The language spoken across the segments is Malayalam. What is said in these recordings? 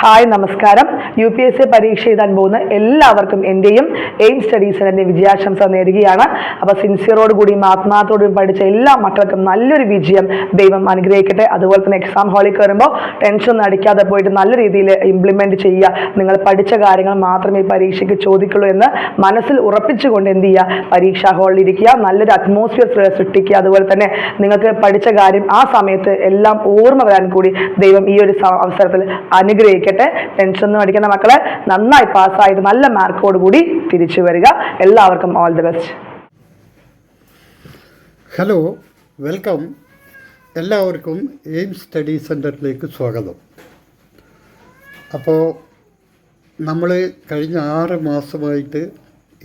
ഹായ് നമസ്കാരം. യു പി എസ് സി പരീക്ഷ എഴുതാൻ പോകുന്ന എല്ലാവർക്കും എന്റെയും എയിം സ്റ്റഡീസിന്റെ വിജയാശംസ നേരുകയാണ്. അപ്പോൾ സിൻസിയറോട് കൂടിയും ആത്മാർത്ഥത്തോടും പഠിച്ച എല്ലാ മക്കൾക്കും നല്ലൊരു വിജയം ദൈവം അനുഗ്രഹിക്കട്ടെ. അതുപോലെ തന്നെ എക്സാം ഹാളിൽ കയറുമ്പോൾ ടെൻഷൻ അടിക്കാതെ പോയിട്ട് നല്ല രീതിയിൽ ഇംപ്ലിമെന്റ് ചെയ്യുക. നിങ്ങൾ പഠിച്ച കാര്യങ്ങൾ മാത്രമേ പരീക്ഷയ്ക്ക് ചോദിക്കുള്ളൂ എന്ന് മനസ്സിൽ ഉറപ്പിച്ചുകൊണ്ട് എന്ത് ചെയ്യുക? പരീക്ഷാ ഹാളിൽ ഇരിക്കുക. നല്ലൊരു അറ്റ്മോസ്ഫിയർ സൃഷ്ടിക്കുക. അതുപോലെ തന്നെ നിങ്ങൾക്ക് പഠിച്ച കാര്യം ആ സമയത്ത് എല്ലാം ഓർമ്മ വരാൻ കൂടി ദൈവം ഈ ഒരു അവസരത്തിൽ അനുഗ്രഹിക്കട്ടെ. ടെൻഷൻ ഒന്നും അടിക്കുന്ന മക്കളെ. നന്നായി പാസ്സായത് നല്ല മാർക്കോട് കൂടി തിരിച്ചു വരിക. എല്ലാവർക്കും all the best hello welcome എല്ലാവർക്കും എയിം സ്റ്റഡി സെന്ററിലേക്ക് സ്വാഗതം. അപ്പോൾ നമ്മൾ കഴിഞ്ഞ ആറ് മാസമായിട്ട്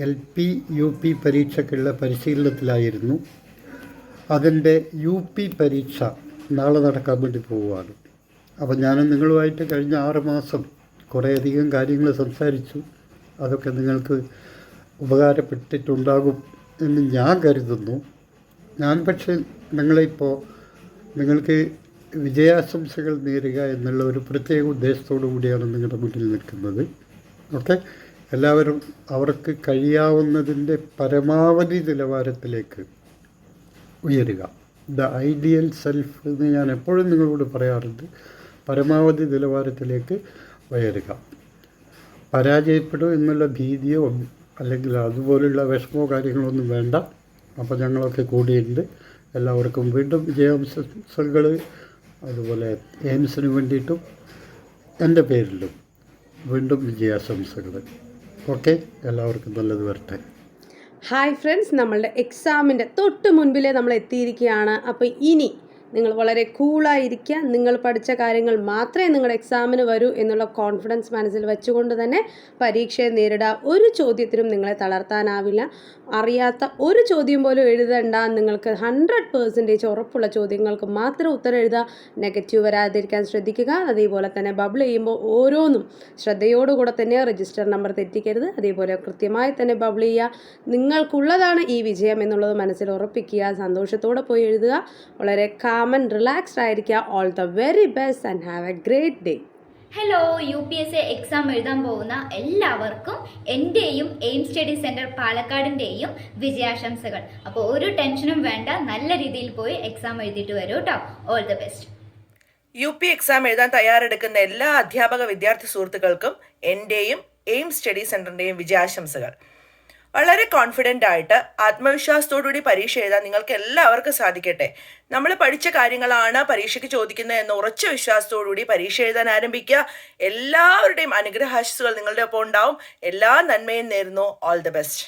എൽ പി യു പി പരീക്ഷയ്ക്കുള്ള പരിശീലനത്തിലായിരുന്നു. അതിന്റെ യു പി പരീക്ഷ നാളെ നടക്കാൻ വേണ്ടി പോവുകയാണ്. അപ്പോൾ ഞാൻ നിങ്ങളുമായിട്ട് കഴിഞ്ഞ ആറ് മാസം കുറേയധികം കാര്യങ്ങൾ സംസാരിച്ചു. അതൊക്കെ നിങ്ങൾക്ക് ഉപകാരപ്പെട്ടിട്ടുണ്ടാകും എന്ന് ഞാൻ കരുതുന്നു. ഞാൻ പക്ഷേ നിങ്ങളിപ്പോൾ നിങ്ങൾക്ക് വിജയാശംസകൾ നേരുക എന്നുള്ള ഒരു പ്രത്യേക ഉദ്ദേശത്തോടു കൂടിയാണ് നിങ്ങളുടെ മുന്നിൽ നിൽക്കുന്നത്. ഓക്കെ? എല്ലാവരും അവർക്ക് കഴിയാവുന്നതിന്റെ പരമാവധി നിലവാരത്തിലേക്ക് ഉയരുക. ദ ഐഡിയൽ സെൽഫ് എന്ന് ഞാൻ എപ്പോഴും നിങ്ങളോട് പറയാറുണ്ട്. പരമാവധി നിലവാരത്തിലേക്ക് ഉയരുക. പരാജയപ്പെടും എന്നുള്ള ഭീതിയോ അല്ലെങ്കിൽ അതുപോലുള്ള വിഷമോ കാര്യങ്ങളൊന്നും വേണ്ട. അപ്പോൾ ഞങ്ങളൊക്കെ കൂടിയുണ്ട് എല്ലാവർക്കും വീണ്ടും വിജയാംശംസകൾ അതുപോലെ എയിംസിന് വേണ്ടിയിട്ടും എന്റെ പേരിലും വീണ്ടും വിജയാശംസകൾ ഓക്കെ എല്ലാവർക്കും നല്ലത് വരട്ടെ. ഹായ് ഫ്രണ്ട്സ് നമ്മളുടെ എക്സാമിന്റെ തൊട്ട് മുൻപിലേ നമ്മൾ എത്തിയിരിക്കുകയാണ് അപ്പോൾ ഇനി നിങ്ങൾ വളരെ കൂളായിരിക്കുക. നിങ്ങൾ പഠിച്ച കാര്യങ്ങൾ മാത്രമേ നിങ്ങളുടെ എക്സാമിന് വരൂ എന്നുള്ള കോൺഫിഡൻസ് മനസ്സിൽ വെച്ചുകൊണ്ട് തന്നെ പരീക്ഷയെ നേരിടുക ഒരു ചോദ്യത്തിനും നിങ്ങളെ തളർത്താനാവില്ല. അറിയാത്ത ഒരു ചോദ്യം പോലും എഴുതണ്ട. നിങ്ങൾക്ക് ഹൺഡ്രഡ് പേഴ്സന്റേജ് ഉറപ്പുള്ള ചോദ്യങ്ങൾക്ക് മാത്രം ഉത്തരം എഴുതുക നെഗറ്റീവ് വരാതിരിക്കാൻ ശ്രദ്ധിക്കുക. അതേപോലെ തന്നെ ബബിൾ ചെയ്യുമ്പോൾ ഓരോന്നും ശ്രദ്ധയോടുകൂടെ തന്നെ രജിസ്റ്റർ നമ്പർ തെറ്റിക്കരുത്. അതേപോലെ കൃത്യമായി തന്നെ ബബിൾ ചെയ്യുക. നിങ്ങൾക്കുള്ളതാണ് ഈ വിജയം എന്നുള്ളത് മനസ്സിൽ ഉറപ്പിക്കുക. സന്തോഷത്തോടെ പോയി എഴുതുക. വളരെ കാമൻ റിലാക്സ്ഡ് ആയിരിക്കുക. All the very best and have a great day hello U P S C exam എഴുതാൻ പോകുന്ന എല്ലാവർക്കും എന്റെയും എയിം സ്റ്റഡി സെന്റർ പാലക്കാടിന്റെയും വിജയാശംസകൾ. അപ്പോൾ ഒരു ടെൻഷനും വേണ്ട നല്ല രീതിയിൽ പോയി എക്സാം എഴുതിയിട്ട് വരൂ കേട്ടോ all the best U P exam എഴുതാൻ തയ്യാറെടുക്കുന്ന എല്ലാ അധ്യാപക വിദ്യാർത്ഥി സുഹൃത്തുക്കൾക്കും എന്റെയും എയിം സ്റ്റഡി സെന്ററിന്റെയും വിജയാശംസകൾ. വളരെ കോൺഫിഡന്റ് ആയിട്ട് ആത്മവിശ്വാസത്തോടുകൂടി പരീക്ഷ എഴുതാൻ നിങ്ങൾക്ക് എല്ലാവർക്കും സാധിക്കട്ടെ. നമ്മൾ പഠിച്ച കാര്യങ്ങളാണ് പരീക്ഷയ്ക്ക് ചോദിക്കുന്നത് എന്ന ഉറച്ച വിശ്വാസത്തോടുകൂടി പരീക്ഷ എഴുതാൻ ആരംഭിക്കുക. എല്ലാവരുടെയും അനുഗ്രഹാശിസുകൾ നിങ്ങളുടെ ഒപ്പം ഉണ്ടാവും. എല്ലാ നന്മയും നേരുന്നു. ഓൾ ദി ബെസ്റ്റ്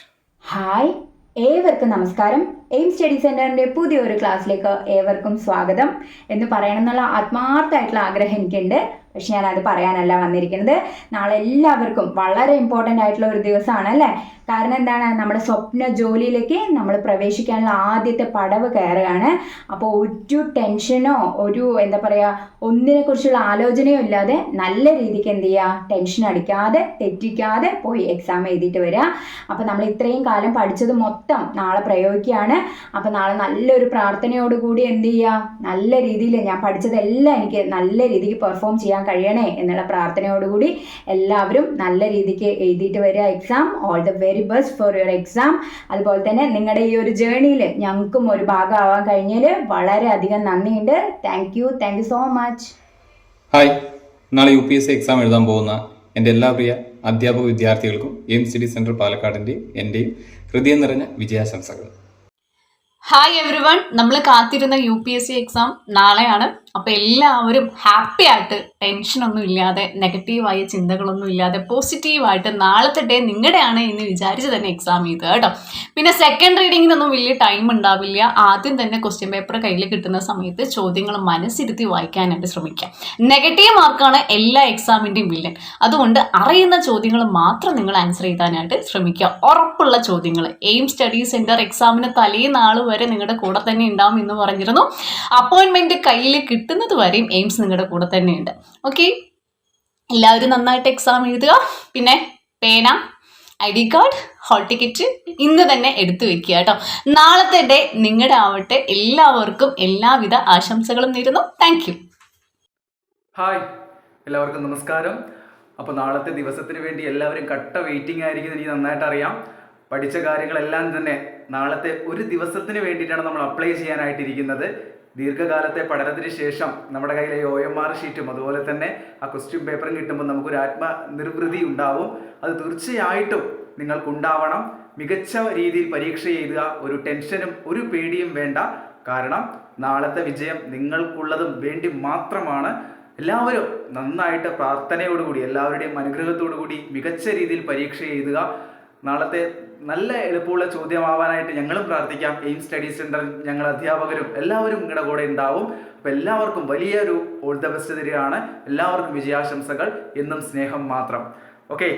ഹായ് ഏവർക്കും നമസ്കാരം. എയിം സ്റ്റഡി സെന്ററിന്റെ പുതിയൊരു ക്ലാസ്സിലേക്ക് ഏവർക്കും സ്വാഗതം. എന്ന് പറയണമെന്നുള്ള ആത്മാർത്ഥമായിട്ടുള്ള ആഗ്രഹം എനിക്കുണ്ട്. പക്ഷെ ഞാൻ അത് പറയാനല്ല വന്നിരിക്കുന്നത്. നാളെ എല്ലാവർക്കും വളരെ ഇമ്പോർട്ടന്റ് ആയിട്ടുള്ള ഒരു ദിവസമാണ് അല്ലേ? കാരണം എന്താണ്? നമ്മുടെ സ്വപ്ന ജോലിയിലേക്ക് നമ്മൾ പ്രവേശിക്കാനുള്ള ആദ്യത്തെ പടവ് കയറുകയാണ്. അപ്പോൾ ഒരു ടെൻഷനോ ഒരു എന്താ പറയുക ഒന്നിനെക്കുറിച്ചുള്ള ആലോചനയോ ഇല്ലാതെ നല്ല രീതിക്ക് എന്ത് ചെയ്യുക? ടെൻഷൻ അടിക്കാതെ തെറ്റിക്കാതെ പോയി എക്സാം എഴുതിയിട്ട് വരിക. അപ്പോൾ നമ്മൾ ഇത്രയും കാലം പഠിച്ചത് മൊത്തം നാളെ പ്രയോഗിക്കുകയാണ്. അപ്പോൾ നാളെ നല്ലൊരു പ്രാർത്ഥനയോടുകൂടി എന്ത് ചെയ്യുക? നല്ല രീതിയിൽ ഞാൻ പഠിച്ചതെല്ലാം എനിക്ക് നല്ല രീതിക്ക് പെർഫോം ചെയ്യാൻ കഴിയണേ എന്നുള്ള പ്രാർത്ഥനയോടുകൂടി എല്ലാവരും നല്ല രീതിക്ക് എഴുതിയിട്ട് വരിക. Exam all the very best for your exam അതുപോലെ തന്നെ നിങ്ങളുടെ ഈ ഒരു ജേണിയിൽ ഞങ്ങൾക്കും ഒരു ഭാഗമാവാൻ കഴിഞ്ഞതിൽ വളരെയധികം നന്ദിയുണ്ട്. Thank you thank you so much hi നാളെ U P S C exam എഴുതാൻ പോകുന്ന എന്റെ എല്ലാ പ്രിയ അധ്യാപക വിദ്യാർത്ഥികൾക്കും എം സി ഡി സെന്റർ പാലക്കാടിന്റെയും എന്റെയും ഹൃദയം നിറഞ്ഞ വിജയാശംസകൾ. ഹായ് എവറി വൺ നമ്മൾ കാത്തിരുന്ന U P S C exam നാളെയാണ്. അപ്പോൾ എല്ലാവരും ഹാപ്പി ആയിട്ട് ടെൻഷനൊന്നും ഇല്ലാതെ നെഗറ്റീവായ ചിന്തകളൊന്നും ഇല്ലാതെ പോസിറ്റീവായിട്ട് നാളത്തെ ഡേ നിങ്ങളുടെയാണ് എന്ന് വിചാരിച്ച് തന്നെ എക്സാം ചെയ്തത് കേട്ടോ. പിന്നെ സെക്കൻഡ് റീഡിങ്ങിനൊന്നും വലിയ ടൈം ഉണ്ടാവില്ല. ആദ്യം തന്നെ ക്വസ്റ്റ്യൻ പേപ്പർ കയ്യിൽ കിട്ടുന്ന സമയത്ത് ചോദ്യങ്ങൾ മനസ്സിരുത്തി വായിക്കാനായിട്ട് ശ്രമിക്കാം. നെഗറ്റീവ് മാർക്കാണ് എല്ലാ എക്സാമിന്റെയും വില്ലൻ അതുകൊണ്ട് അറിയുന്ന ചോദ്യങ്ങൾ മാത്രം നിങ്ങൾ ആൻസർ ചെയ്താനായിട്ട് ശ്രമിക്കുക. ഉറപ്പുള്ള ചോദ്യങ്ങൾ. എയിം സ്റ്റഡി സെന്റർ എക്സാമിന് തലേ നാൾ വരെ നിങ്ങളുടെ കൂടെ തന്നെ ഉണ്ടാവും എന്ന് പറഞ്ഞിരുന്നു. അപ്പോയിൻമെന്റ് കയ്യിൽ കിട്ടുന്നത് വരെയും എയിംസ് നിങ്ങളുടെ കൂടെ തന്നെയുണ്ട്. ഓക്കെ എല്ലാവരും നന്നായിട്ട് എക്സാം എഴുതുക. പിന്നെ പേന I D card hall ticket ഇന്ന് തന്നെ എടുത്തു വെക്കുക കേട്ടോ. നാളത്തെ ഡേ നിങ്ങളുടെ ആവട്ടെ. എല്ലാവർക്കും എല്ലാവിധ ആശംസകളും നേരുന്നു. താങ്ക് യു ഹായ് എല്ലാവർക്കും നമസ്കാരം. അപ്പോൾ നാളത്തെ ദിവസത്തിന് വേണ്ടി എല്ലാവരും കട്ട വെയിറ്റിംഗ് ആയിരിക്കും എനിക്ക് നന്നായിട്ട് അറിയാം. പഠിച്ച കാര്യങ്ങളെല്ലാം തന്നെ നാളത്തെ ഒരു ദിവസത്തിന് വേണ്ടിയിട്ടാണ് നമ്മൾ അപ്ലൈ ചെയ്യാനായിട്ടിരിക്കുന്നത്. ദീർഘകാലത്തെ പഠനത്തിന് ശേഷം നമ്മുടെ കയ്യിലെ ഒ എം ആർ ഷീറ്റും അതുപോലെ തന്നെ ആ ക്വസ്റ്റ്യൻ പേപ്പറും കിട്ടുമ്പോൾ നമുക്കൊരു ആത്മനിർവൃതി ഉണ്ടാവും. അത് തീർച്ചയായിട്ടും നിങ്ങൾക്കുണ്ടാവണം. മികച്ച രീതിയിൽ പരീക്ഷ എഴുതുക ഒരു ടെൻഷനും ഒരു പേടിയും വേണ്ട. കാരണം നാളത്തെ വിജയം നിങ്ങൾക്കുള്ളതും വേണ്ടി മാത്രമാണ്. എല്ലാവരും നന്നായിട്ട് പ്രാർത്ഥനയോടുകൂടി എല്ലാവരുടെയും അനുഗ്രഹത്തോടു കൂടി മികച്ച രീതിയിൽ പരീക്ഷ എഴുതുക. നാളത്തെ നല്ല എളുപ്പമുള്ള ചോദ്യമാവാനായിട്ട് ഞങ്ങളും പ്രാർത്ഥിക്കാം. എയിം സ്റ്റഡി സെന്റർ ഞങ്ങൾ അധ്യാപകരും എല്ലാവരും നിങ്ങളുടെ കൂടെ ഉണ്ടാവും. അപ്പോൾ എല്ലാവർക്കും വലിയൊരു ഓൾ ദ ബെസ്റ്റ് തരികയാണ്. എല്ലാവർക്കും വിജയാശംസകൾ. എന്നും സ്നേഹം മാത്രം. ഓക്കെ.